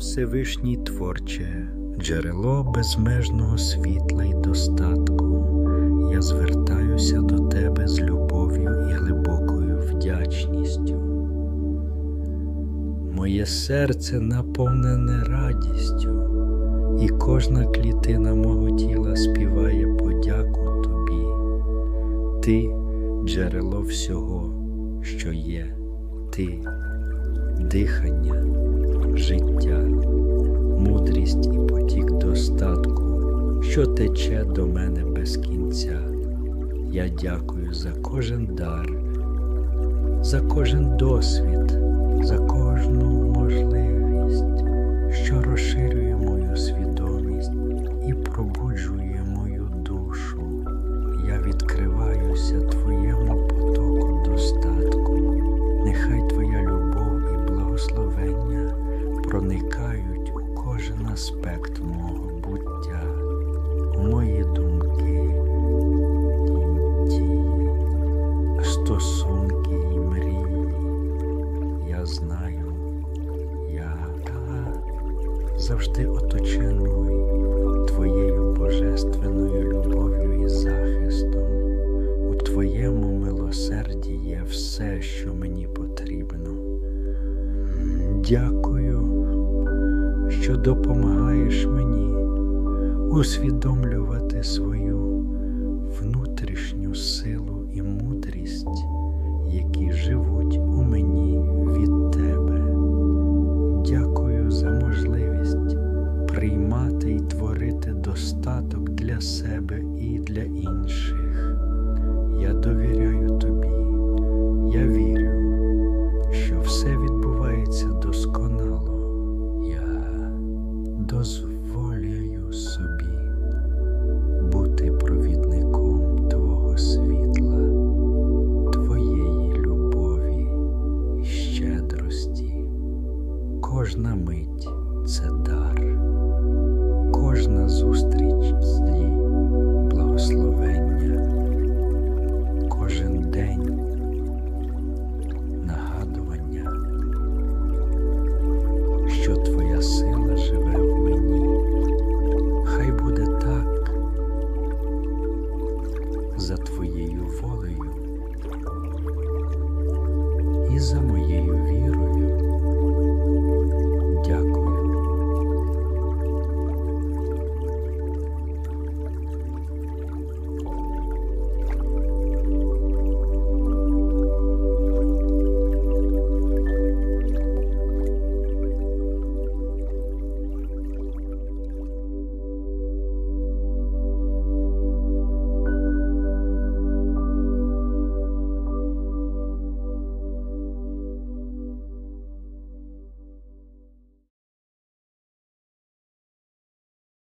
Всевишній Творче, джерело безмежного світла й достатку, я звертаюся до Тебе з любов'ю і глибокою вдячністю. Моє серце наповнене радістю, і кожна клітина мого тіла співає подяку Тобі. Ти джерело всього, що є, Ти дихання, життя, що тече до мене без кінця. Я дякую за кожен дар, за кожен досвід, за кожну можливість, що розширює мою свідомість і пробуджує мою душу. Я відкриваюся Твоєму потоку достатку. Нехай Твоя любов і благословення проникають у кожен аспект мого мої думки і дії, стосунки і мрії. Я знаю, я завжди оточений Твоєю божественною любов'ю і захистом. У Твоєму милосерді є все, що мені потрібно. Дякую, що допомагаєш мені усвідомлювати свою внутрішню силу і мудрість, які живуть у мені від Тебе. Дякую за можливість приймати і творити достаток для себе і для інших. Я довіряю тобі, я вірю, що все відбувається досконало. Я дозволяю собі Кожна мить це дар, кожна зустріч злі благословення, кожен день нагадування, що Твоя сила живе в мені. Хай буде так. За Твоєю волею і за моєю